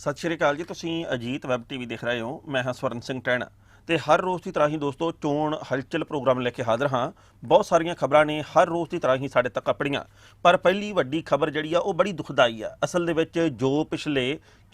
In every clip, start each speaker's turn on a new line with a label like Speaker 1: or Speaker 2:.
Speaker 1: ਸਤਿ ਸ਼੍ਰੀ ਅਕਾਲ ਜੀ, ਤੁਸੀਂ ਅਜੀਤ ਵੈਬ ਟੀਵੀ ਦੇਖ ਰਹੇ ਹੋ, ਮੈਂ ਹਾਂ ਸਵਰਨ ਸਿੰਘ ਟੈਣਾ ਤੇ ਹਰ ਰੋਜ਼ ਦੀ ਤਰ੍ਹਾਂ ਹੀ ਦੋਸਤੋ ਚੋਣ ਹਲਚਲ ਪ੍ਰੋਗਰਾਮ ਲੈ ਕੇ ਹਾਜ਼ਰ ਹਾਂ। ਬਹੁਤ ਸਾਰੀਆਂ ਖਬਰਾਂ ਨੇ ਹਰ ਰੋਜ਼ ਦੀ ਤਰ੍ਹਾਂ ਹੀ ਸਾਡੇ ਤੱਕ ਆਪਣੀਆਂ, ਪਰ ਪਹਿਲੀ ਵੱਡੀ ਖਬਰ ਜਿਹੜੀ ਆ ਉਹ ਬੜੀ ਦੁਖਦਾਈ ਆ। ਅਸਲ ਦੇ ਵਿੱਚ ਜੋ ਪਿਛਲੇ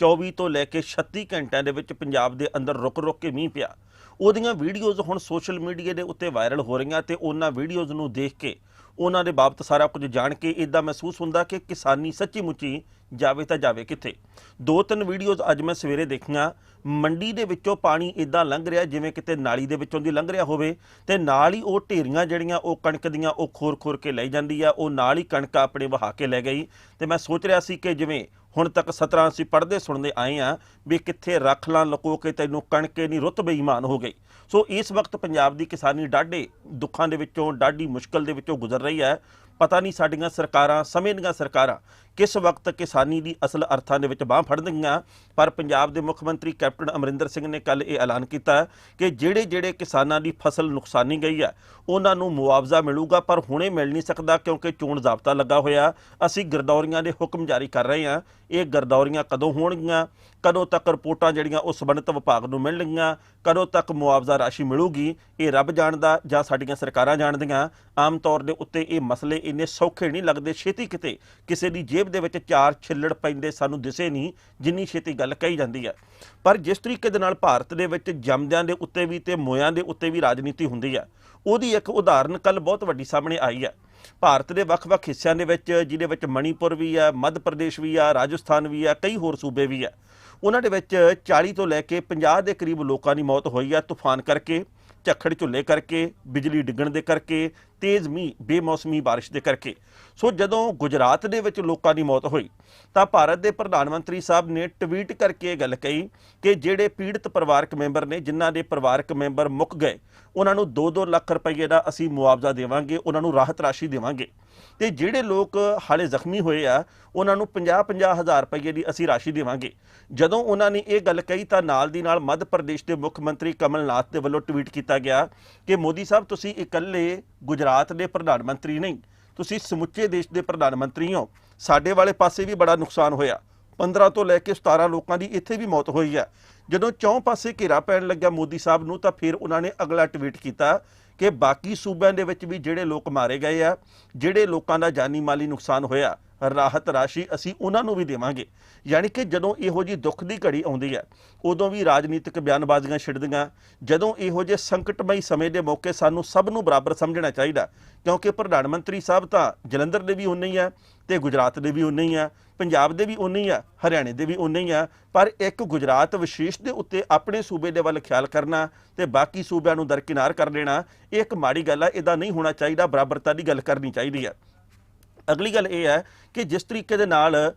Speaker 1: 24 ਤੋਂ ਲੈ ਕੇ 36 ਘੰਟਿਆਂ ਦੇ ਵਿੱਚ ਪੰਜਾਬ ਦੇ ਅੰਦਰ ਰੁਕ-ਰੁਕ ਕੇ ਮੀਂਹ ਪਿਆ, ਉਹਦੀਆਂ ਵੀਡੀਓਜ਼ ਹੁਣ ਸੋਸ਼ਲ ਮੀਡੀਆ ਦੇ ਉੱਤੇ ਵਾਇਰਲ ਹੋ ਰਹੀਆਂ ਤੇ ਉਹਨਾਂ ਵੀਡੀਓਜ਼ ਨੂੰ ਦੇਖ ਕੇ, ਉਹਨਾਂ ਦੇ ਬਾਬਤ ਸਾਰਾ ਕੁਝ ਜਾਣ ਕੇ ਇਦਾਂ ਮਹਿਸੂਸ ਹੁੰਦਾ ਕਿ ਕਿਸਾਨੀ ਸੱਚੀ ਮੁੱਚੀ ਜਾਵੇ ਤਾਂ ਜਾਵੇ ਕਿੱਥੇ? ਦੋ ਤਿੰਨ ਵੀਡੀਓਜ਼ ਅੱਜ ਮੈਂ ਸਵੇਰੇ ਦੇਖੀਆਂ। ਮੰਡੀ ਦੇ ਵਿੱਚੋਂ ਪਾਣੀ ਇਦਾਂ ਲੰਘ ਰਿਹਾ, ਜਿਵੇਂ ਕਿਤੇ ਨਾਲੀ ਦੇ ਵਿੱਚੋਂ ਦੀ ਲੰਘ ਰਿਹਾ ਹੋਵੇ। ਤੇ ਨਾਲ ਹੀ ਉਹ ਢੇਰੀਆਂ ਜਿਹੜੀਆਂ, ਉਹ ਕਣਕ ਦੀਆਂ, ਉਹ ਖੋਰ-ਖੋਰ ਕੇ ਲੈ ਜਾਂਦੀ ਆ। ਉਹ ਨਾਲ ਹੀ ਕਣਕ ਆਪਣੇ ਵਹਾ ਕੇ ਲੈ ਗਈ। ਤੇ ਮੈਂ ਸੋਚ ਰਿਹਾ ਸੀ ਕਿ ਜਿਵੇਂ ਹੁਣ ਤੱਕ 17 ਅਸੀਂ ਪੜ੍ਹਦੇ ਸੁਣਦੇ ਆਏ ਆ ਵੀ ਕਿੱਥੇ ਰੱਖ ਲਾਂ ਲਕੋ ਕੇ ਤੈਨੂੰ ਕਣਕੇ ਨਹੀਂ ਰੁੱਤ ਬੇਈਮਾਨ ਹੋ ਗਈ। ਸੋ ਇਸ ਵਕਤ ਪੰਜਾਬ ਦੀ ਕਿਸਾਨੀ ਡਾਢੇ ਦੁੱਖਾਂ ਦੇ ਵਿੱਚੋਂ, ਡਾਢੀ ਮੁਸ਼ਕਲ ਦੇ ਵਿੱਚੋਂ ਗੁਜ਼ਰ ਰਹੀ ਹੈ। ਪਤਾ ਨਹੀਂ ਸਾਡੀਆਂ ਸਰਕਾਰਾਂ, ਸਮੇਂ ਦੀਆਂ ਸਰਕਾਰਾਂ ਕਿਸ ਵਕਤ ਕਿਸਾਨੀ ਦੀ ਅਸਲ ਅਰਥਾਂ ਦੇ ਵਿੱਚ ਬਾਹ ਫੜਨਗੀਆਂ ਪਰ ਪੰਜਾਬ ਦੇ ਮੁੱਖ ਮੰਤਰੀ ਕੈਪਟਨ ਅਮਰਿੰਦਰ ਸਿੰਘ ਨੇ ਕੱਲ ਇਹ ਐਲਾਨ ਕੀਤਾ ਕਿ ਜਿਹੜੇ ਜਿਹੜੇ ਕਿਸਾਨਾਂ ਦੀ ਫਸਲ ਨੁਕਸਾਨੀ ਗਈ ਹੈ, ਉਹਨਾਂ ਨੂੰ ਮੁਆਵਜ਼ਾ ਮਿਲੂਗਾ, ਪਰ ਹੁਣੇ ਮਿਲ ਨਹੀਂ ਸਕਦਾ ਕਿਉਂਕਿ ਚੋਣ ਜ਼ਾਬਤਾ ਲੱਗਾ ਹੋਇਆ। ਅਸੀਂ ਗਰਦੌਰੀਆਂ ਦੇ ਹੁਕਮ ਜਾਰੀ ਕਰ ਰਹੇ ਹਾਂ। ਇਹ ਗਰਦੌਰੀਆਂ ਕਦੋਂ ਹੋਣਗੀਆਂ? ਕਦੋਂ ਤੱਕ ਰਿਪੋਰਟਾਂ ਜਿਹੜੀਆਂ ਉਹ ਸਬੰਧਤ ਵਿਭਾਗ ਨੂੰ ਮਿਲਣਗੀਆਂ ਕਦੋਂ ਤੱਕ ਮੁਆਵਜ਼ਾ ਰਾਸ਼ੀ ਮਿਲੂਗੀ? ਇਹ ਰੱਬ ਜਾਣਦਾ ਜਾਂ ਸਾਡੀਆਂ ਸਰਕਾਰਾਂ ਜਾਣਦੀਆਂ? ਆਮ ਤੌਰ ਦੇ ਉੱਤੇ ਇਹ ਮਸਲੇ ਇੰਨੇ ਸੌਖੇ ਨਹੀਂ ਲੱਗਦੇ। ਛੇਤੀ ਕਿਤੇ ਕਿਸੇ ਦੀ ਜੇਬ ਦੇ ਵਿੱਚ ਚਾਰ ਛਿੱਲੜ ਪੈਂਦੇ ਸਾਨੂੰ ਦਿਸੇ ਨਹੀਂ, ਜਿੰਨੀ ਛੇਤੀ ਗੱਲ ਕਹੀ ਜਾਂਦੀ ਹੈ। ਪਰ ਜਿਸ ਤਰੀਕੇ ਦੇ ਨਾਲ ਭਾਰਤ ਦੇ ਵਿੱਚ ਜੰਮਦਿਆਂ ਦੇ ਉੱਤੇ ਵੀ ਤੇ ਮੋਇਆਂ ਦੇ ਉੱਤੇ ਵੀ ਰਾਜਨੀਤੀ ਹੁੰਦੀ ਹੈ, ਉਹਦੀ ਇੱਕ ਉਦਾਹਰਨ ਕੱਲ ਬਹੁਤ ਵੱਡੀ ਸਾਹਮਣੇ ਆਈ ਹੈ। ਭਾਰਤ ਦੇ ਵੱਖ-ਵੱਖ ਹਿੱਸਿਆਂ ਦੇ ਵਿੱਚ, ਜਿਹਦੇ ਵਿੱਚ ਮਣੀਪੁਰ ਵੀ ਹੈ, ਮੱਧ ਪ੍ਰਦੇਸ਼ ਵੀ ਆ ਰਾਜਸਥਾਨ ਵੀ ਆ ਕਈ ਹੋਰ ਸੂਬੇ ਵੀ ਹੈ। ਉਹਨਾਂ ਦੇ ਵਿੱਚ 40 ਤੋਂ ਲੈ ਕੇ 50 ਦੇ ਕਰੀਬ ਲੋਕਾਂ ਦੀ ਮੌਤ ਹੋਈ ਹੈ, ਤੂਫਾਨ ਕਰਕੇ। ਝੱਖੜ ਝੁੱਲੇ ਕਰਕੇ, ਬਿਜਲੀ ਡਿੱਗਣ ਦੇ ਕਰਕੇ, ਤੇਜ਼ ਮੀਂਹ, ਬੇਮੌਸਮੀ ਬਾਰਿਸ਼ ਦੇ ਕਰਕੇ। ਸੋ ਜਦੋਂ ਗੁਜਰਾਤ ਦੇ ਵਿੱਚ ਲੋਕਾਂ ਦੀ ਮੌਤ ਹੋਈ, ਤਾਂ ਭਾਰਤ ਦੇ ਪ੍ਰਧਾਨ ਮੰਤਰੀ ਸਾਹਿਬ ਨੇ ਟਵੀਟ ਕਰਕੇ ਇਹ ਗੱਲ ਕਹੀ ਕਿ ਜਿਹੜੇ ਪੀੜਤ ਪਰਿਵਾਰਕ ਮੈਂਬਰ ਨੇ, ਜਿਨ੍ਹਾਂ ਦੇ ਪਰਿਵਾਰਕ ਮੈਂਬਰ ਮੁੱਕ ਗਏ, ਉਹਨਾਂ ਨੂੰ 2-2 ਲੱਖ ਰੁਪਏ ਦਾ ਅਸੀਂ ਮੁਆਵਜ਼ਾ ਦੇਵਾਂਗੇ, ਉਹਨਾਂ ਨੂੰ ਰਾਹਤ ਰਾਸ਼ੀ ਦੇਵਾਂਗੇ। ਤੇ ਜਿਹੜੇ ਲੋਕ ਹਾਲੇ ਜ਼ਖਮੀ ਹੋਏ ਆ, ਉਹਨਾਂ ਨੂੰ 50-50 ਹਜ਼ਾਰ ਰੁਪਏ ਦੀ ਅਸੀਂ ਰਾਸ਼ੀ ਦੇਵਾਂਗੇ। ਜਦੋਂ ਉਹਨਾਂ ਨੇ ਇਹ ਗੱਲ ਕਹੀ ਤਾਂ ਨਾਲ ਦੀ ਨਾਲ ਮੱਧ ਪ੍ਰਦੇਸ਼ ਦੇ ਮੁੱਖ ਮੰਤਰੀ ਕਮਲਨਾਥ ਦੇ ਵੱਲੋਂ ਟਵੀਟ ਕੀਤਾ ਗਿਆ ਕਿ ਮੋਦੀ ਸਾਹਿਬ, ਤੁਸੀਂ ਇਕੱਲੇ ਗੁਜਰਾਤ ਦੇ ਪ੍ਰਧਾਨ ਮੰਤਰੀ ਨਹੀਂ, ਤੁਸੀਂ ਸਮੁੱਚੇ ਦੇਸ਼ ਦੇ ਪ੍ਰਧਾਨ ਮੰਤਰੀ ਹੋ। ਸਾਡੇ ਵਾਲੇ ਪਾਸੇ ਵੀ ਬੜਾ ਨੁਕਸਾਨ ਹੋਇਆ। 15 ਤੋਂ ਲੈ ਕੇ 17 ਲੋਕਾਂ ਦੀ ਇੱਥੇ ਵੀ ਮੌਤ ਹੋਈ ਹੈ। ਜਦੋਂ ਚੌਂ ਪਾਸੇ ਘੇਰਾ ਪੈਣ ਲੱਗਿਆ ਮੋਦੀ ਸਾਹਿਬ ਨੂੰ, ਤਾਂ ਫਿਰ ਉਹਨਾਂ ਨੇ ਅਗਲਾ ਟਵੀਟ ਕੀਤਾ ਕਿ ਬਾਕੀ ਸੂਬਿਆਂ ਦੇ ਵਿੱਚ ਵੀ ਜਿਹੜੇ ਲੋਕ ਮਾਰੇ ਗਏ ਆ, ਜਿਹੜੇ ਲੋਕਾਂ ਦਾ ਜਾਨੀ ਮਾਲੀ ਨੁਕਸਾਨ ਹੋਇਆ ਰਾਹਤ ਰਾਸ਼ੀ ਅਸੀਂ ਉਹਨਾਂ ਨੂੰ ਵੀ ਦੇਵਾਂਗੇ। ਯਾਨੀ ਕਿ ਜਦੋਂ ਇਹੋ ਜੀ ਦੁੱਖ ਦੀ ਘੜੀ ਆਉਂਦੀ ਹੈ, ਉਦੋਂ ਵੀ ਰਾਜਨੀਤਿਕ ਬਿਆਨਬਾਜ਼ੀਆਂ ਛਿੜਦੀਆਂ। ਜਦੋਂ ਇਹੋ ਜਿਹੇ ਸੰਕਟਮਈ ਸਮੇਂ ਦੇ ਮੌਕੇ ਸਾਨੂੰ ਸਭ ਨੂੰ ਬਰਾਬਰ ਸਮਝਣਾ ਚਾਹੀਦਾ, ਕਿਉਂਕਿ ਪ੍ਰਧਾਨ ਮੰਤਰੀ ਸਾਹਿਬ ਤਾਂ ਜਲੰਧਰ ਦੇ ਵੀ ਉਨੇ ਹੀ ਆ ਤੇ ਗੁਜਰਾਤ ਦੇ ਵੀ ਉਨੇ ਹੀ ਆ, ਪੰਜਾਬ ਦੇ ਵੀ ਉਨੇ ਹੀ ਆ, ਹਰਿਆਣੇ ਦੇ ਵੀ ਉਨੇ ਹੀ ਆ, ਪਰ ਇੱਕ ਗੁਜਰਾਤ ਵਿਸ਼ੇਸ਼ ਦੇ ਉੱਤੇ ਆਪਣੇ ਸੂਬੇ ਦੇ ਵੱਲ ਖਿਆਲ ਕਰਨਾ ਤੇ ਬਾਕੀ ਸੂਬਿਆਂ ਨੂੰ ਦਰਕਿਨਾਰ ਕਰ ਦੇਣਾ, ਇਹ ਇੱਕ ਮਾੜੀ ਗੱਲ ਆ, ਇਹਦਾ ਨਹੀਂ ਹੋਣਾ ਚਾਹੀਦਾ, ਬਰਾਬਰਤਾ ਦੀ ਗੱਲ ਕਰਨੀ ਚਾਹੀਦੀ ਹੈ ਅਗਲੀ ਗੱਲ ਇਹ ਹੈ ਕਿ ਜਿਸ ਤਰੀਕੇ ਦੇ ਨਾਲ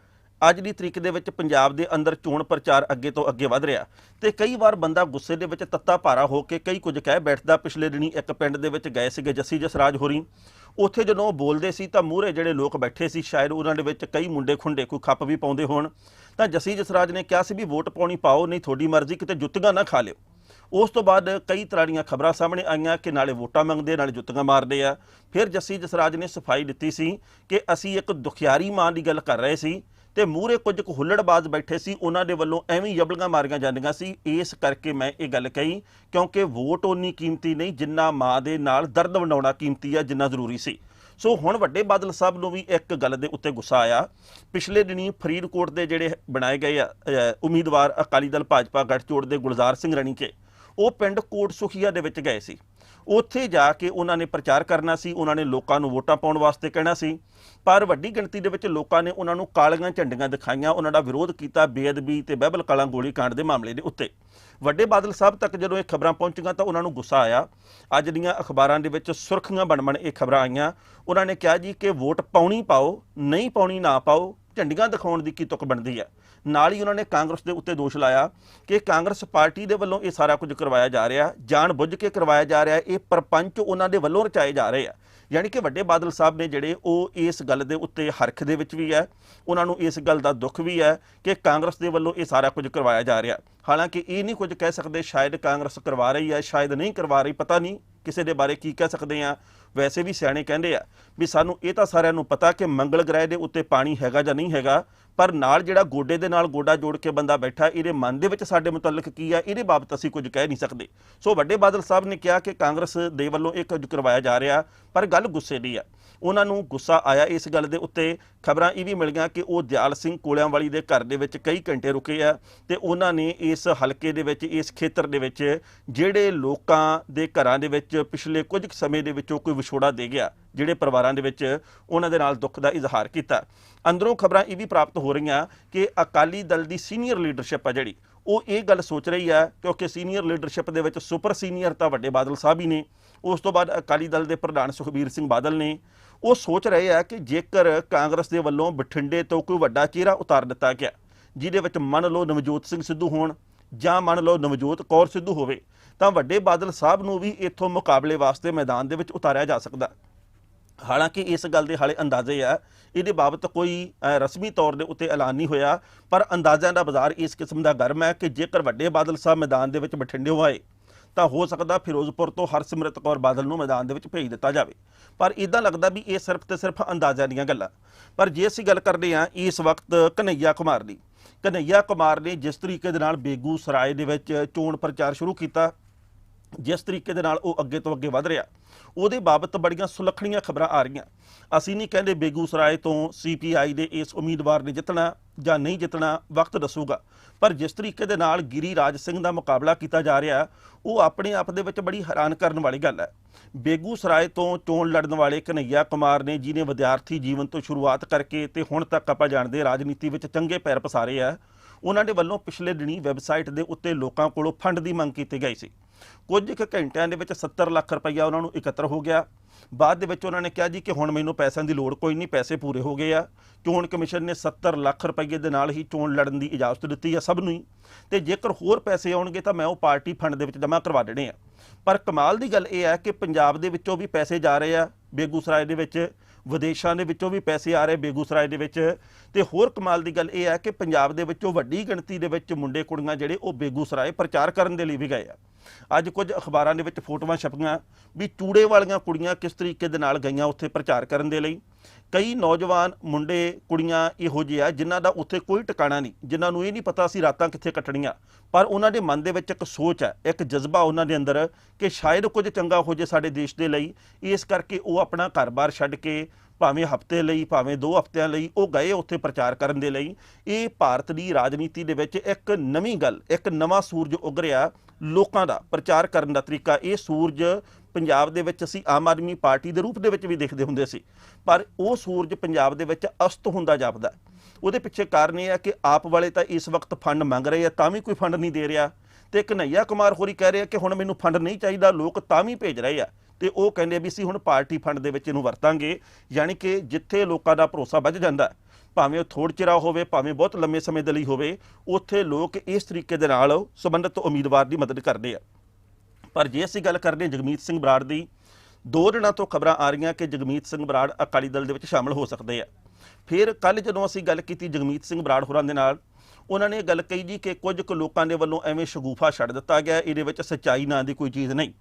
Speaker 1: ਅੱਜ ਦੀ ਤਰੀਕ ਦੇ ਵਿੱਚ ਪੰਜਾਬ ਦੇ ਅੰਦਰ ਚੋਣ ਪ੍ਰਚਾਰ ਅੱਗੇ ਤੋਂ ਅੱਗੇ ਵਧ ਰਿਹਾ ਤੇ ਕਈ ਵਾਰ ਬੰਦਾ ਗੁੱਸੇ ਦੇ ਵਿੱਚ ਤੱਤਾ ਭਾਰਾ ਹੋ ਕੇ ਕਈ ਕੁਝ ਕਹਿ ਬੈਠਦਾ, ਪਿਛਲੇ ਦਿਨੀ ਇੱਕ ਪਿੰਡ ਦੇ ਵਿੱਚ ਗਏ ਸੀਗੇ ਜੱਸੀ ਜਸਰਾਜ ਹੋਰੀ। ਉੱਥੇ ਜਦੋਂ ਉਹ ਬੋਲਦੇ ਸੀ ਤਾਂ ਮੂਹਰੇ ਜਿਹੜੇ ਲੋਕ ਬੈਠੇ ਸੀ, ਸ਼ਾਇਦ ਉਹਨਾਂ ਦੇ ਵਿੱਚ ਕਈ ਮੁੰਡੇ ਖੁੰਡੇ, ਕੋਈ ਖੱਪ ਵੀ ਪਾਉਂਦੇ ਹੋਣ। ਤਾਂ ਜੱਸੀ ਜਸਰਾਜ ਨੇ ਕਿਹਾ ਸੀ ਵੀ ਵੋਟ ਪਾਉਣੀ ਪਾਓ, ਨਹੀਂ ਤੁਹਾਡੀ ਮਰਜ਼ੀ, ਕਿਤੇ ਜੁੱਤੀਆਂ ਨਾ ਖਾ ਲਿਓ। ਉਸ ਤੋਂ ਬਾਅਦ ਕਈ ਤਰ੍ਹਾਂ ਦੀਆਂ ਖਬਰਾਂ ਸਾਹਮਣੇ ਆਈਆਂ ਕਿ ਨਾਲੇ ਵੋਟਾਂ ਮੰਗਦੇ, ਨਾਲੇ ਜੁੱਤੀਆਂ ਮਾਰਦੇ ਆ। ਫਿਰ ਜੱਸੀ ਜਸਰਾਜ ਨੇ ਸਫ਼ਾਈ ਦਿੱਤੀ ਸੀ ਕਿ ਅਸੀਂ ਇੱਕ ਦੁਖਿਆਰੀ ਮਾਂ ਦੀ ਗੱਲ ਕਰ ਰਹੇ ਸੀ ਤੇ ਮੂਹਰੇ ਕੁਝ ਕੁ ਹੁੱਲੜਬਾਜ਼ ਬੈਠੇ ਸੀ, ਉਹਨਾਂ ਦੇ ਵੱਲੋਂ ਐਵੇਂ ਯਬਲੀਆਂ ਮਾਰੀਆਂ ਜਾਂਦੀਆਂ ਸੀ। ਇਸ ਕਰਕੇ ਮੈਂ ਇਹ ਗੱਲ ਕਹੀ, ਕਿਉਂਕਿ ਵੋਟ ਉਨੀ ਕੀਮਤੀ ਨਹੀਂ, ਜਿੰਨਾ ਮਾਂ ਦੇ ਨਾਲ ਦਰਦ ਵੰਡਾਉਣਾ ਕੀਮਤੀ ਆ, ਜਿੰਨਾ ਜ਼ਰੂਰੀ ਸੀ। ਸੋ ਹੁਣ ਵੱਡੇ ਬਾਦਲ ਸਾਹਿਬ ਨੂੰ ਵੀ ਇੱਕ ਗੱਲ ਦੇ ਉੱਤੇ ਗੁੱਸਾ ਆਇਆ। ਪਿਛਲੇ ਦਿਨੀ ਫਰੀਦਕੋਟ ਦੇ ਜਿਹੜੇ ਬਣਾਏ ਗਏ ਆ ਉਮੀਦਵਾਰ ਅਕਾਲੀ ਦਲ ਭਾਜਪਾ, ਗੱਠਜੋੜ ਦੇ ਗੁਲਜ਼ਾਰ ਸਿੰਘ ਰਣੀਕੇ ਉਹ ਪਿੰਡ ਕੋਟ ਸੁਖੀਆ ਦੇ ਵਿੱਚ ਗਏ ਸੀ। ਉੱਥੇ ਜਾ ਕੇ ਉਹਨਾਂ ਨੇ ਪ੍ਰਚਾਰ ਕਰਨਾ ਸੀ, ਉਹਨਾਂ ਨੇ ਲੋਕਾਂ ਨੂੰ ਵੋਟਾਂ ਪਾਉਣ ਵਾਸਤੇ ਕਹਿਣਾ ਸੀ। ਪਰ ਵੱਡੀ ਗਿਣਤੀ ਦੇ ਵਿੱਚ ਲੋਕਾਂ ਨੇ ਉਹਨਾਂ ਨੂੰ ਕਾਲੀਆਂ ਝੰਡੀਆਂ ਦਿਖਾਈਆਂ, ਉਹਨਾਂ ਦਾ ਵਿਰੋਧ ਕੀਤਾ ਬੇਅਦਬੀ ਤੇ ਬਹਿਬਲ ਕਲਾਂ ਗੋਲੀ ਕਾਂਡ ਦੇ ਮਾਮਲੇ ਦੇ ਉੱਤੇ। ਵੱਡੇ ਬਾਦਲ ਸਾਹਿਬ ਤੱਕ ਜਦੋਂ ਇਹ ਖਬਰਾਂ ਪਹੁੰਚੀਆਂ ਤਾਂ ਉਹਨਾਂ ਨੂੰ ਗੁੱਸਾ ਆਇਆ। ਅੱਜ ਦੀਆਂ ਅਖਬਾਰਾਂ ਦੇ ਵਿੱਚ ਸੁਰਖੀਆਂ ਬਣ ਬਣ ਇਹ ਖਬਰਾਂ ਆਈਆਂ। ਉਹਨਾਂ ਨੇ ਕਿਹਾ ਜੀ ਕਿ ਵੋਟ ਪਾਉਣੀ ਪਾਓ, ਨਹੀਂ ਪਾਉਣੀ ਨਾ ਪਾਓ, ਝੰਡੀਆਂ ਦਿਖਾਉਣ ਦੀ ਕੀ ਤੁਕ ਬਣਦੀ ਹੈ? ਨਾਲ ਹੀ ਉਹਨਾਂ ਨੇ ਕਾਂਗਰਸ ਦੇ ਉੱਤੇ ਦੋਸ਼ ਲਾਇਆ ਕਿ ਕਾਂਗਰਸ ਪਾਰਟੀ ਦੇ ਵੱਲੋਂ ਇਹ ਸਾਰਾ ਕੁਝ ਕਰਵਾਇਆ ਜਾ ਰਿਹਾ ਜਾਣ ਬੁੱਝ ਕੇ ਕਰਵਾਇਆ ਜਾ ਰਿਹਾ, ਇਹ ਪਰਪੰਚ ਉਹਨਾਂ ਦੇ ਵੱਲੋਂ ਰਚਾਏ ਜਾ ਰਹੇ ਆ। ਯਾਨੀ ਕਿ ਵੱਡੇ ਬਾਦਲ ਸਾਹਿਬ ਨੇ ਜਿਹੜੇ ਉਹ ਇਸ ਗੱਲ ਦੇ ਉੱਤੇ ਹਰਖ ਦੇ ਵਿੱਚ ਵੀ ਹੈ, ਉਹਨਾਂ ਨੂੰ ਇਸ ਗੱਲ ਦਾ ਦੁੱਖ ਵੀ ਹੈ ਕਿ ਕਾਂਗਰਸ ਦੇ ਵੱਲੋਂ ਇਹ ਸਾਰਾ ਕੁਝ ਕਰਵਾਇਆ ਜਾ ਰਿਹਾ। ਹਾਲਾਂਕਿ ਇਹ ਨਹੀਂ ਕੁਝ ਕਹਿ ਸਕਦੇ ਸ਼ਾਇਦ ਕਾਂਗਰਸ ਕਰਵਾ ਰਹੀ ਹੈ, ਸ਼ਾਇਦ ਨਹੀਂ ਕਰਵਾ ਰਹੀ, ਪਤਾ ਨਹੀਂ ਕਿਸੇ ਦੇ ਬਾਰੇ ਕੀ ਕਹਿ ਸਕਦੇ ਆ ਵੈਸੇ ਵੀ ਸਿਆਣੇ ਕਹਿੰਦੇ ਆ ਵੀ ਸਾਨੂੰ ਇਹ ਤਾਂ ਸਾਰਿਆਂ ਨੂੰ ਪਤਾ ਕਿ ਮੰਗਲ ਗ੍ਰਹਿ ਦੇ ਉੱਤੇ ਪਾਣੀ ਹੈਗਾ ਜਾਂ ਨਹੀਂ ਹੈਗਾ ਪਰ ਨਾਲ ਜਿਹੜਾ ਗੋਡੇ ਦੇ ਨਾਲ ਗੋਡਾ ਜੋੜ ਕੇ ਬੰਦਾ ਬੈਠਾ, ਇਹਦੇ ਮਨ ਦੇ ਵਿੱਚ ਸਾਡੇ ਮੁਤਲਕ ਕੀ ਆ? ਇਹਦੇ ਬਾਬਤ ਅਸੀਂ ਕੁਝ ਕਹਿ ਨਹੀਂ ਸਕਦੇ। ਸੋ ਵੱਡੇ ਬਾਦਲ ਸਾਹਿਬ ਨੇ ਕਿਹਾ ਕਿ ਕਾਂਗਰਸ ਦੇ ਵੱਲੋਂ ਇਹ ਕੁਝ ਕਰਵਾਇਆ ਜਾ ਰਿਹਾ, ਪਰ ਗੱਲ ਗੁੱਸੇ ਦੀ ਆ। ਉਹਨਾਂ ਨੂੰ ਗੁੱਸਾ ਆਇਆ। ਇਸ ਗੱਲ ਦੇ ਉੱਤੇ ਖਬਰਾਂ ਇਹ ਵੀ ਮਿਲ ਗਈਆਂ ਕਿ ਉਹ ਦਿਆਲ ਸਿੰਘ ਕੋਲਿਆਂਵਾਲੀ ਦੇ ਘਰ ਦੇ ਵਿੱਚ ਕਈ ਘੰਟੇ ਰੁਕੇ ਆ ਤੇ ਉਹਨਾਂ ਨੇ ਇਸ ਹਲਕੇ ਦੇ ਵਿੱਚ, ਇਸ ਖੇਤਰ ਦੇ ਵਿੱਚ ਜਿਹੜੇ ਲੋਕਾਂ ਦੇ ਘਰਾਂ ਦੇ ਵਿੱਚ ਪਿਛਲੇ ਕੁਝ ਕੁ ਸਮੇਂ ਦੇ ਵਿੱਚੋਂ ਕੋਈ ਵਿਛੋੜਾ ਦੇ ਗਿਆ, ਜਿਹੜੇ ਪਰਿਵਾਰਾਂ ਦੇ ਵਿੱਚ ਉਹਨਾਂ ਦੇ ਨਾਲ ਦੁੱਖ ਦਾ ਇਜ਼ਹਾਰ ਕੀਤਾ। ਅੰਦਰੋਂ ਖਬਰਾਂ ਇਹ ਵੀ ਪ੍ਰਾਪਤ ਹੋ ਰਹੀਆਂ ਕਿ ਅਕਾਲੀ ਦਲ ਦੀ ਸੀਨੀਅਰ ਲੀਡਰਸ਼ਿਪ ਆ ਜਿਹੜੀ, ਉਹ ਇਹ ਗੱਲ ਸੋਚ ਰਹੀ ਹੈ ਕਿਉਂਕਿ ਸੀਨੀਅਰ ਲੀਡਰਸ਼ਿਪ ਦੇ ਵਿੱਚ ਸੁਪਰ ਸੀਨੀਅਰ ਤਾਂ ਵੱਡੇ ਬਾਦਲ ਸਾਹਿਬ ਹੀ ਨੇ। ਉਸ ਤੋਂ ਬਾਅਦ ਅਕਾਲੀ ਦਲ ਦੇ ਪ੍ਰਧਾਨ ਸੁਖਬੀਰ ਸਿੰਘ ਬਾਦਲ ਨੇ ਉਹ ਸੋਚ ਰਹੇ ਆ ਕਿ ਜੇਕਰ ਕਾਂਗਰਸ ਦੇ ਵੱਲੋਂ ਬਠਿੰਡੇ ਤੋਂ ਕੋਈ ਵੱਡਾ ਚਿਹਰਾ ਉਤਾਰ ਦਿੱਤਾ ਗਿਆ, ਜਿਹਦੇ ਵਿੱਚ ਮੰਨ ਲਓ ਨਵਜੋਤ ਸਿੰਘ ਸਿੱਧੂ ਹੋਣ ਜਾਂ ਮੰਨ ਲਓ ਨਵਜੋਤ ਕੌਰ ਸਿੱਧੂ ਹੋਵੇ, ਤਾਂ ਵੱਡੇ ਬਾਦਲ ਸਾਹਿਬ ਨੂੰ ਵੀ ਇੱਥੋਂ ਮੁਕਾਬਲੇ ਵਾਸਤੇ ਮੈਦਾਨ ਦੇ ਵਿੱਚ ਉਤਾਰਿਆ ਜਾ ਸਕਦਾ। ਹਾਲਾਂਕਿ ਇਸ ਗੱਲ ਦੇ ਹਾਲੇ ਅੰਦਾਜ਼ੇ ਆ, ਇਹਦੇ ਬਾਬਤ ਕੋਈ ਰਸਮੀ ਤੌਰ ਦੇ ਉੱਤੇ ਐਲਾਨ ਨਹੀਂ ਹੋਇਆ, ਪਰ ਅੰਦਾਜ਼ਿਆਂ ਦਾ ਬਾਜ਼ਾਰ ਇਸ ਕਿਸਮ ਦਾ ਗਰਮ ਹੈ ਕਿ ਜੇਕਰ ਵੱਡੇ ਬਾਦਲ ਸਾਹਿਬ ਮੈਦਾਨ ਦੇ ਵਿੱਚ ਬਠਿੰਡੇ ਆਏ ਤਾਂ ਹੋ ਸਕਦਾ ਫਿਰੋਜ਼ਪੁਰ ਤੋਂ ਹਰਸਿਮਰਤ ਕੌਰ ਬਾਦਲ ਨੂੰ ਮੈਦਾਨ ਦੇ ਵਿੱਚ ਭੇਜ ਦਿੱਤਾ ਜਾਵੇ। ਪਰ ਇਦਾਂ ਲੱਗਦਾ ਵੀ ਇਹ ਸਿਰਫ ਤੇ ਸਿਰਫ ਅੰਦਾਜ਼ਿਆਂ ਦੀਆਂ ਗੱਲਾਂ। ਪਰ ਜੇ ਅਸੀਂ ਗੱਲ ਕਰਦੇ ਹਾਂ ਇਸ ਵਕਤ ਕਨਈਆ ਕੁਮਾਰ ਦੀ ਕਨਈਆ ਕੁਮਾਰ ਨੇ ਜਿਸ ਤਰੀਕੇ ਦੇ ਨਾਲ ਬੇਗੂਸਰਾਏ ਦੇ ਵਿੱਚ ਚੋਣ ਪ੍ਰਚਾਰ ਸ਼ੁਰੂ ਕੀਤਾ ਜਿਸ ਤਰੀਕੇ ਦੇ ਨਾਲ ਉਹ ਅੱਗੇ ਤੋਂ ਅੱਗੇ ਵਧ ਰਿਹਾ, ਉਹਦੇ ਬਾਬਤ ਬੜੀਆਂ ਸੁਲੱਖਣੀਆਂ ਖਬਰਾਂ ਆ ਰਹੀਆਂ। ਅਸੀਂ ਨਹੀਂ ਕਹਿੰਦੇ ਬੇਗੂਸਰਾਏ ਤੋਂ ਸੀਪੀਆਈ ਦੇ ਇਸ ਉਮੀਦਵਾਰ ਨੇ ਜਿੱਤਣਾ ਜਾਂ ਨਹੀਂ ਜਿੱਤਣਾ, ਵਕਤ ਦੱਸੂਗਾ। ਪਰ ਜਿਸ ਤਰੀਕੇ ਦੇ ਨਾਲ ਗਿਰੀ ਰਾਜ ਸਿੰਘ ਦਾ ਮੁਕਾਬਲਾ ਕੀਤਾ ਜਾ ਰਿਹਾ, ਉਹ ਆਪਣੇ ਆਪ ਦੇ ਵਿੱਚ ਬੜੀ ਹੈਰਾਨ ਕਰਨ ਵਾਲੀ ਗੱਲ ਹੈ। ਬੇਗੂਸਰਾਏ ਤੋਂ ਚੋਣ ਲੜਨ ਵਾਲੇ ਕਨਈਆ ਕੁਮਾਰ ਨੇ ਜਿਨੇ ਵਿਦਿਆਰਥੀ ਜੀਵਨ ਤੋਂ ਸ਼ੁਰੂਆਤ ਕਰਕੇ ਤੇ ਹੁਣ ਤੱਕ ਆਪਾਂ ਜਾਣਦੇ ਰਾਜਨੀਤੀ ਵਿੱਚ ਚੰਗੇ ਪੈਰ ਪਸਾਰੇ ਆ, ਉਹਨਾਂ ਦੇ ਵੱਲੋਂ ਪਿਛਲੇ ਦਿਨੀ ਵੈਬਸਾਈਟ ਦੇ ਉੱਤੇ ਲੋਕਾਂ ਕੋਲੋਂ ਫੰਡ ਦੀ ਮੰਗ ਕੀਤੀ ਗਈ ਸੀ। ਕੁਝ ਕੁ ਘੰਟਿਆਂ ਦੇ ਵਿੱਚ 70 ਲੱਖ ਰੁਪਈਆ ਉਹਨਾਂ ਨੂੰ ਇਕੱਤਰ ਹੋ ਗਿਆ। ਬਾਅਦ ਦੇ ਵਿੱਚ ਉਹਨਾਂ ਨੇ ਕਿਹਾ ਜੀ ਕਿ ਹੁਣ ਮੈਨੂੰ ਪੈਸਿਆਂ ਦੀ ਲੋੜ ਕੋਈ ਨਹੀਂ, ਪੈਸੇ ਪੂਰੇ ਹੋ ਗਏ ਆ। ਚੋਣ ਕਮਿਸ਼ਨ ਨੇ 70 ਲੱਖ ਰੁਪਈਏ ਦੇ ਨਾਲ ਹੀ ਚੋਣ ਲੜਨ ਦੀ ਇਜਾਜ਼ਤ ਦਿੱਤੀ ਆ ਸਭ ਨੂੰ ਹੀ। ਤੇ ਜੇਕਰ ਹੋਰ ਪੈਸੇ ਆਉਣਗੇ ਤਾਂ ਮੈਂ ਉਹ ਪਾਰਟੀ ਫੰਡ ਦੇ ਵਿੱਚ ਜਮ੍ਹਾਂ ਕਰਵਾ ਦੇਣੇ ਆ। ਪਰ ਕਮਾਲ ਦੀ ਗੱਲ ਇਹ ਹੈ ਕਿ ਪੰਜਾਬ ਦੇ ਵਿੱਚੋਂ ਵੀ ਪੈਸੇ ਜਾ ਰਹੇ ਆ ਬੇਗੂਸਰਾਏ ਦੇ ਵਿੱਚ, ਵਿਦੇਸ਼ਾਂ ਦੇ ਵਿੱਚੋਂ ਵੀ ਪੈਸੇ ਆ ਰਹੇ ਬੇਗੂਸਰਾਏ ਦੇ ਵਿੱਚ। ਤੇ ਹੋਰ ਕਮਾਲ ਦੀ ਗੱਲ ਇਹ ਹੈ ਕਿ ਪੰਜਾਬ ਦੇ ਵਿੱਚੋਂ ਵੱਡੀ ਗਿਣਤੀ ਦੇ ਵਿੱਚ ਮੁੰਡੇ ਕੁੜੀਆਂ ਜਿਹੜੇ ਉਹ ਬੇਗੂਸਰਾਏ ਪ੍ਰਚਾਰ ਕਰਨ ਦੇ ਲਈ ਵੀ ਗਏ ਆ। ਅੱਜ ਕੁਝ ਅਖਬਾਰਾਂ ਦੇ ਵਿੱਚ ਫੋਟੋਆਂ ਛਪੀਆਂ ਵੀ ਚੂੜੇ ਵਾਲੀਆਂ ਕੁੜੀਆਂ ਕਿਸ ਤਰੀਕੇ ਦੇ ਨਾਲ ਗਈਆਂ ਉੱਥੇ ਪ੍ਰਚਾਰ ਕਰਨ ਦੇ ਲਈ। ਕਈ ਨੌਜਵਾਨ ਮੁੰਡੇ, ਕੁੜੀਆਂ ਇਹੋ ਜਿਹੇ ਆ ਜਿਨ੍ਹਾਂ ਦਾ ਉੱਥੇ ਕੋਈ ਟਿਕਾਣਾ ਨਹੀਂ, ਜਿਨ੍ਹਾਂ ਨੂੰ ਇਹ ਨਹੀਂ ਪਤਾ ਸੀ ਰਾਤਾਂ ਕਿੱਥੇ ਕੱਟਣੀਆਂ। ਪਰ ਉਹਨਾਂ ਦੇ ਮਨ ਦੇ ਵਿੱਚ ਇੱਕ ਸੋਚ ਹੈ, ਇੱਕ ਜਜ਼ਬਾ ਉਹਨਾਂ ਦੇ ਅੰਦਰ ਕਿ ਸ਼ਾਇਦ ਕੁਝ ਚੰਗਾ ਹੋ ਜੇ ਸਾਡੇ ਦੇਸ਼ ਦੇ ਲਈ। ਇਸ ਕਰਕੇ ਉਹ ਆਪਣਾ ਘਰ-ਬਾਰ ਛੱਡ ਕੇ ਭਾਵੇਂ ਹਫ਼ਤੇ ਲਈ, ਭਾਵੇਂ 2 ਹਫ਼ਤਿਆਂ ਲਈ ਉਹ ਗਏ ਉੱਥੇ ਪ੍ਰਚਾਰ ਕਰਨ ਦੇ ਲਈ। ਇਹ ਭਾਰਤ ਦੀ ਰਾਜਨੀਤੀ ਦੇ ਵਿੱਚ ਇੱਕ ਨਵੀਂ ਗੱਲ, ਇੱਕ ਨਵਾਂ ਸੂਰਜ ਉੱਗ ਰਿਹਾ ਲੋਕਾਂ ਦਾ ਪ੍ਰਚਾਰ ਕਰਨ ਦਾ ਤਰੀਕਾ ਇਹ ਸੂਰਜ ਪੰਜਾਬ ਦੇ ਵਿੱਚ ਅਸੀਂ ਆਮ ਆਦਮੀ ਪਾਰਟੀ ਦੇ ਰੂਪ ਦੇ ਵਿੱਚ ਵੀ ਦੇਖਦੇ ਹੁੰਦੇ ਸੀ। ਪਰ ਉਹ ਸੂਰਜ ਪੰਜਾਬ ਦੇ ਵਿੱਚ ਅਸਤ ਹੁੰਦਾ ਜਾਪਦਾ ਉਹਦੇ ਪਿੱਛੇ ਕਾਰਨ ਇਹ ਹੈ ਕਿ ਆਪ ਵਾਲੇ ਤਾਂ ਇਸ ਵਕਤ ਫੰਡ ਮੰਗ ਰਹੇ ਆ, ਤਾਂ ਵੀ ਕੋਈ ਫੰਡ ਨਹੀਂ ਦੇ ਰਿਹਾ। ਤੇ ਕਨਈਆ ਕੁਮਾਰ ਹੋਰੀ ਕਹਿ ਰਹੇ ਕਿ ਹੁਣ ਮੈਨੂੰ ਫੰਡ ਨਹੀਂ ਚਾਹੀਦਾ, ਲੋਕ ਤਾਂ ਵੀ ਭੇਜ ਰਹੇ ਆ। ਤੇ ਉਹ ਕਹਿੰਦੇ ਵੀ ਅਸੀਂ ਹੁਣ ਪਾਰਟੀ ਫੰਡ ਦੇ ਵਿੱਚ ਇਹਨੂੰ ਵਰਤਾਂਗੇ, ਯਾਨੀ ਕਿ ਜਿੱਥੇ ਲੋਕਾਂ ਦਾ ਭਰੋਸਾ ਵੱਜ ਜਾਂਦਾ ਭਾਵੇਂ ਉਹ ਥੋੜ ਚਿਰਾ ਹੋਵੇ, ਭਾਵੇਂ ਬਹੁਤ ਲੰਮੇ ਸਮੇਂ ਦੇ ਲਈ ਹੋਵੇ, ਉੱਥੇ ਲੋਕ ਇਸ ਤਰੀਕੇ ਦੇ ਨਾਲ ਸੰਬੰਧਿਤ ਉਮੀਦਵਾਰ ਦੀ ਮਦਦ ਕਰਦੇ ਆ। ਪਰ ਜੇ ਅਸੀਂ ਗੱਲ ਕਰਦੇ ਹਾਂ ਜਗਮੀਤ ਸਿੰਘ ਬਰਾੜ ਦੀ, ਦੋ ਦਿਨਾਂ ਤੋਂ ਖਬਰਾਂ ਆ ਰਹੀਆਂ ਕਿ ਜਗਮੀਤ ਸਿੰਘ ਬਰਾੜ ਅਕਾਲੀ ਦਲ ਦੇ ਵਿੱਚ ਸ਼ਾਮਲ ਹੋ ਸਕਦੇ ਆ। ਫਿਰ ਕੱਲ ਜਦੋਂ ਅਸੀਂ ਗੱਲ ਕੀਤੀ ਜਗਮੀਤ ਸਿੰਘ ਬਰਾੜ ਹੋਰਾਂ ਦੇ ਨਾਲ, ਉਹਨਾਂ ਨੇ ਇਹ ਗੱਲ ਕਹੀ ਜੀ ਕਿ ਕੁਝ ਕੁ ਲੋਕਾਂ ਦੇ ਵੱਲੋਂ ਐਵੇਂ ਸ਼ਗੂਫਾ ਛੱਡ ਦਿੱਤਾ ਗਿਆ, ਇਹਦੇ ਵਿੱਚ ਸੱਚਾਈ ਨਾਂ ਦੀ ਕੋਈ ਚੀਜ਼ ਨਹੀਂ।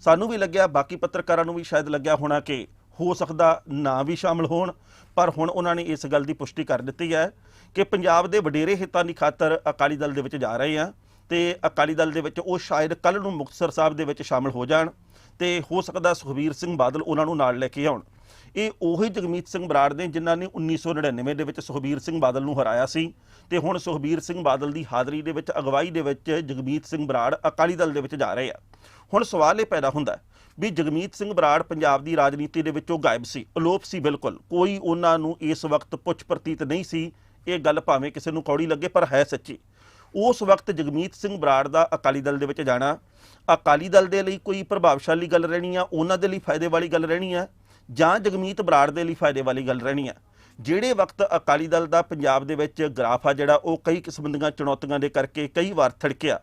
Speaker 1: ਸਾਨੂੰ ਵੀ ਲੱਗਿਆ, ਬਾਕੀ ਪੱਤਰਕਾਰਾਂ ਨੂੰ ਵੀ ਸ਼ਾਇਦ ਲੱਗਿਆ ਹੋਣਾ ਕਿ ਹੋ ਸਕਦਾ ਨਾ ਵੀ ਸ਼ਾਮਲ ਹੋਣ, ਪਰ ਹੁਣ ਉਹਨਾਂ ਨੇ ਇਸ ਗੱਲ ਦੀ ਪੁਸ਼ਟੀ ਕਰ ਦਿੱਤੀ ਹੈ ਕਿ ਪੰਜਾਬ ਦੇ ਵਡੇਰੇ ਹਿੱਤਾਂ ਦੀ ਖਾਤਰ ਅਕਾਲੀ ਦਲ ਦੇ ਵਿੱਚ ਜਾ ਰਹੇ ਆ ਤੇ ਅਕਾਲੀ ਦਲ ਦੇ ਵਿੱਚ ਉਹ ਸ਼ਾਇਦ ਕੱਲ ਨੂੰ ਮੁਕਤਸਰ ਸਾਹਿਬ ਦੇ ਵਿੱਚ ਸ਼ਾਮਲ ਹੋ ਜਾਣ ਤੇ ਹੋ ਸਕਦਾ ਸੁਖਬੀਰ ਸਿੰਘ ਬਾਦਲ ਉਹਨਾਂ ਨੂੰ ਨਾਲ ਲੈ ਕੇ ਆਉਣ। ਇਹ ਉਹੀ ਜਗਮੀਤ ਸਿੰਘ ਬਰਾੜ ਨੇ ਜਿਨ੍ਹਾਂ ਨੇ 1999 ਦੇ ਵਿੱਚ ਸੁਖਬੀਰ ਸਿੰਘ ਬਾਦਲ ਨੂੰ ਹਰਾਇਆ ਸੀ ਤੇ ਹੁਣ ਸੁਖਬੀਰ ਸਿੰਘ ਬਾਦਲ ਦੀ ਹਾਜ਼ਰੀ ਦੇ ਵਿੱਚ ਅਗਵਾਈ ਦੇ ਵਿੱਚ ਜਗਮੀਤ ਸਿੰਘ ਬਰਾੜ ਅਕਾਲੀ ਦਲ ਦੇ ਵਿੱਚ ਜਾ ਰਹੇ ਆ। ਹੁਣ ਸਵਾਲ ਇਹ ਪੈਦਾ ਹੁੰਦਾ ਹੈ ਵੀ ਜਗਮੀਤ ਸਿੰਘ ਬਰਾੜ ਪੰਜਾਬ ਦੀ ਰਾਜਨੀਤੀ ਦੇ ਵਿੱਚੋਂ ਗਾਇਬ ਸੀ, ਅਲੋਪ ਸੀ ਬਿਲਕੁਲ। ਕੋਈ ਉਹਨਾਂ ਨੂੰ ਇਸ ਵਕਤ ਪੁੱਛ ਪ੍ਰਤੀਤ ਨਹੀਂ ਸੀ, ਇਹ ਗੱਲ ਭਾਵੇਂ ਕਿਸੇ ਨੂੰ ਕੌੜੀ ਲੱਗੇ ਪਰ ਹੈ ਸੱਚੀ। ਉਸ ਵਕਤ ਜਗਮੀਤ ਸਿੰਘ ਬਰਾੜ ਦਾ ਅਕਾਲੀ ਦਲ ਦੇ ਵਿੱਚ ਜਾਣਾ, ਅਕਾਲੀ ਦਲ ਦੇ ਲਈ ਕੋਈ ਪ੍ਰਭਾਵਸ਼ਾਲੀ ਗੱਲ ਰਹਿਣੀ ਆ, ਉਹਨਾਂ ਦੇ ਲਈ ਫਾਇਦੇ ਵਾਲੀ ਗੱਲ ਰਹਿਣੀ ਆ, ਜਾਂ ਜਗਮੀਤ ਬਰਾੜ ਦੇ ਲਈ ਫਾਇਦੇ ਵਾਲੀ ਗੱਲ ਰਹਿਣੀ ਆ। ਜਿਹੜੇ ਵਕਤ ਅਕਾਲੀ ਦਲ ਦਾ ਪੰਜਾਬ ਦੇ ਵਿੱਚ ਗ੍ਰਾਫ ਆ ਜਿਹੜਾ, ਉਹ ਕਈ ਕਿਸਮ ਦੀਆਂ ਚੁਣੌਤੀਆਂ ਦੇ ਕਰਕੇ ਕਈ ਵਾਰ ਥੜਕਿਆ।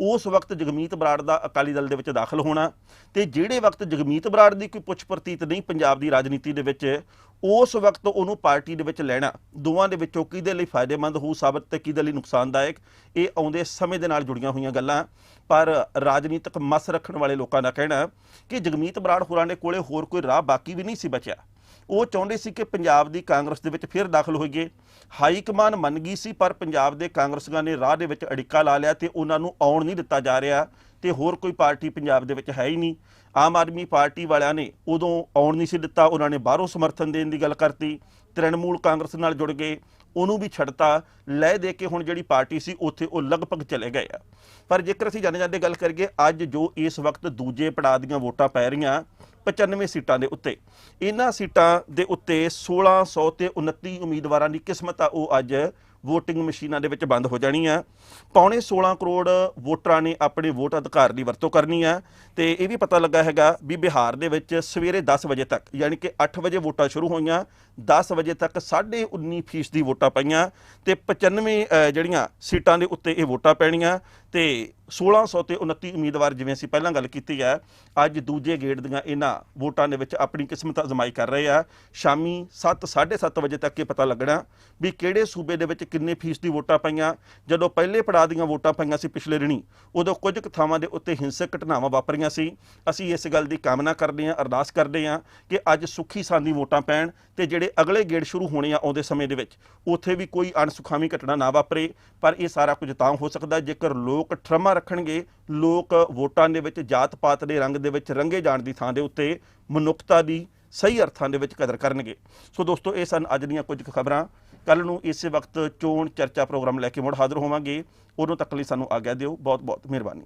Speaker 1: ਉਸ ਵਕਤ ਜਗਮੀਤ ਬਰਾੜ ਦਾ ਅਕਾਲੀ ਦਲ ਦੇ ਵਿੱਚ ਦਾਖਲ ਹੋਣਾ ਤੇ ਜਿਹੜੇ ਵਕਤ ਜਗਮੀਤ ਬਰਾੜ ਦੀ ਕੋਈ ਪੁੱਛ ਪ੍ਰਤੀਤ ਨਹੀਂ ਪੰਜਾਬ ਦੀ ਰਾਜਨੀਤੀ ਦੇ ਵਿੱਚ, ਉਸ ਵਕਤ ਉਹਨੂੰ ਪਾਰਟੀ ਦੇ ਵਿੱਚ ਲੈਣਾ, ਦੋਵਾਂ ਦੇ ਵਿੱਚੋਂ ਕਿਹਦੇ ਲਈ ਫਾਇਦੇਮੰਦ ਹੋ ਸਾਬਤ ਤੇ ਕਿਹਦੇ ਲਈ ਨੁਕਸਾਨਦਾਇਕ, ਇਹ ਆਉਂਦੇ ਸਮੇਂ ਦੇ ਨਾਲ ਜੁੜੀਆਂ ਹੋਈਆਂ ਗੱਲਾਂ। ਪਰ ਰਾਜਨੀਤਿਕ ਮਸ ਰੱਖਣ ਵਾਲੇ ਲੋਕਾਂ ਦਾ ਕਹਿਣਾ ਕਿ ਜਗਮੀਤ ਬਰਾੜ ਹੋਰਾਂ ਦੇ ਕੋਲੇ ਹੋਰ ਕੋਈ ਰਾਹ ਬਾਕੀ ਵੀ ਨਹੀਂ ਸੀ ਬਚਿਆ। ਉਹ ਚਾਹੁੰਦੇ ਸੀ ਕਿ ਪੰਜਾਬ ਦੀ ਕਾਂਗਰਸ ਦੇ ਵਿੱਚ ਫਿਰ ਦਾਖਲ ਹੋਈਏ। ਹਾਈ ਕਮਾਨ ਮੰਨ ਗਈ ਸੀ, ਪਰ ਪੰਜਾਬ ਦੇ ਕਾਂਗਰਸੀਆਂ ਨੇ ਰਾਹ ਦੇ ਵਿੱਚ ਅੜਿੱਕਾ ਲਾ ਲਿਆ ਤੇ ਉਹਨਾਂ ਨੂੰ ਆਉਣ ਨਹੀਂ ਦਿੱਤਾ ਜਾ ਰਿਹਾ ਤੇ ਹੋਰ ਕੋਈ ਪਾਰਟੀ ਪੰਜਾਬ ਦੇ ਵਿੱਚ ਹੈ ਹੀ ਨਹੀਂ। ਆਮ ਆਦਮੀ ਪਾਰਟੀ ਵਾਲਿਆਂ ਨੇ ਉਦੋਂ ਆਉਣ ਨਹੀਂ ਸੀ ਦਿੱਤਾ, ਉਹਨਾਂ ਨੇ ਬਾਹਰੋਂ ਸਮਰਥਨ ਦੇਣ ਦੀ ਗੱਲ ਕਰਤੀ। ਤ੍ਰਿਣਮੂਲ ਕਾਂਗਰਸ ਨਾਲ ਜੁੜ ਗਏ। ਉਹਨੂੰ ਵੀ ਛੱਡਤਾ, ਲੈ ਦੇ ਕੇ ਹੁਣ ਜਿਹੜੀ ਪਾਰਟੀ ਸੀ ਉੱਥੇ ਉਹ ਲਗਭਗ ਚਲੇ ਗਏ ਆ। ਪਰ ਜੇਕਰ ਅਸੀਂ ਜਾਣੇ ਜਾਂਦੇ ਗੱਲ ਕਰੀਏ, ਅੱਜ ਜੋ ਇਸ ਵਕਤ ਦੂਜੇ ਪੜਾਅ ਦੀਆਂ ਵੋਟਾਂ ਪੈ ਰਹੀਆਂ 95 ਸੀਟਾਂ ਦੇ ਉੱਤੇ। ਇਹਨਾਂ ਸੀਟਾਂ ਦੇ ਉੱਤੇ 1600 ਤੇ 29 ਉਮੀਦਵਾਰਾਂ ਦੀ ਕਿਸਮਤ ਆ, ਉਹ ਅੱਜ VOTING ਮਸ਼ੀਨਾਂ ਦੇ ਵਿੱਚ ਬੰਦ ਹੋ ਜਾਣੀ ਆ। ਪੌਣੇ 16 ਕਰੋੜ ਵੋਟਰਾਂ ਨੇ ਆਪਣੇ ਵੋਟ ਅਧਿਕਾਰ ਦੀ ਵਰਤੋਂ ਕਰਨੀ ਆ ਤੇ ਇਹ ਵੀ ਪਤਾ ਲੱਗਾ ਹੈਗਾ ਵੀ ਬਿਹਾਰ ਦੇ ਵਿੱਚ ਸਵੇਰੇ 10 ਵਜੇ ਤੱਕ, ਯਾਨੀ ਕਿ 8 ਵਜੇ ਵੋਟਾਂ ਸ਼ੁਰੂ ਹੋਈਆਂ 10 ਵਜੇ ਤੱਕ 19.5 ਫੀਸ ਦੀ ਵੋਟਾਂ ਪਈਆਂ ਤੇ 95 ਜਿਹੜੀਆਂ ਸੀਟਾਂ ਦੇ ਉੱਤੇ ਇਹ ਵੋਟਾਂ ਪੈਣੀਆਂ। ਤੇ 1600 ਤੇ 29 ਉਮੀਦਵਾਰ ਜਿਵੇਂ ਅਸੀਂ ਪਹਿਲਾਂ ਗੱਲ ਕੀਤੀ ਹੈ, ਅੱਜ ਦੂਜੇ ਗੇੜ ਦੀਆਂ ਇਹਨਾਂ ਵੋਟਾਂ ਦੇ ਵਿੱਚ ਆਪਣੀ ਕਿਸਮਤ ਅਜ਼ਮਾਈ ਕਰ ਰਹੇ ਆ। ਸ਼ਾਮੀ 7 7:30 ਵਜੇ ਤੱਕ ਇਹ ਪਤਾ ਲੱਗਣਾ ਵੀ ਕਿਹੜੇ ਸੂਬੇ ਦੇ ਵਿੱਚ ਕਿੰਨੇ ਫੀਸ ਦੀ ਵੋਟਾਂ ਪਈਆਂ। ਜਦੋਂ ਪਹਿਲੇ ਪੜਾਅ ਦੀਆਂ ਵੋਟਾਂ ਪਈਆਂ ਸੀ ਪਿਛਲੇ ਦਿਨੀ ਉਦੋਂ ਕੁਝ ਕੁ ਥਾਵਾਂ ਦੇ ਉੱਤੇ ਹਿੰਸਕ ਘਟਨਾਵਾਂ ਵਾਪਰੀਆਂ ਸੀ। ਅਸੀਂ ਇਸ ਗੱਲ ਦੀ ਕਾਮਨਾ ਕਰਦੇ ਹਾਂ, ਅਰਦਾਸ ਕਰਦੇ ਹਾਂ ਕਿ ਅੱਜ ਸੁੱਖੀ ਸਾਂਦੀ ਵੋਟਾਂ ਪੈਣ ਤੇ ਜਿਹੜੇ ਅਗਲੇ ਗੇੜ ਸ਼ੁਰੂ ਹੋਣੇ ਆ ਆਉਂਦੇ ਸਮੇਂ ਦੇ ਵਿੱਚ, ਉੱਥੇ ਵੀ ਕੋਈ ਅਣਸੁਖਾਵੀਂ ਘਟਨਾ ਨਾ ਵਾਪਰੇ। ਪਰ ਇਹ ਸਾਰਾ ਕੁਝ ਤਾਂ ਹੋ ਸਕਦਾ ਜੇਕਰ ਲੋਕ ਲੋਕ ਠਰਮਾ ਰੱਖਣਗੇ, ਲੋਕ ਵੋਟਾਂ ਦੇ ਵਿੱਚ ਜਾਤ ਪਾਤ ਦੇ ਰੰਗ ਦੇ ਵਿੱਚ ਰੰਗੇ ਜਾਣ ਦੀ ਥਾਂ ਦੇ ਉੱਤੇ ਮਨੁੱਖਤਾ ਦੀ ਸਹੀ ਅਰਥਾਂ ਦੇ ਵਿੱਚ ਕਦਰ ਕਰਨਗੇ। ਸੋ ਦੋਸਤੋ, ਇਹ ਸਨ ਅੱਜ ਦੀਆਂ ਕੁਝ ਖਬਰਾਂ। ਕੱਲ ਨੂੰ ਇਸੇ ਵਕਤ ਚੋਣ ਚਰਚਾ ਪ੍ਰੋਗਰਾਮ ਲੈ ਕੇ ਮੁੜ ਹਾਜ਼ਰ ਹੋਵਾਂਗੇ। ਉਦੋਂ ਤੱਕ ਲਈ ਸਾਨੂੰ ਆਗਿਆ ਦਿਓ। ਬਹੁਤ ਬਹੁਤ ਮਿਹਰਬਾਨੀ।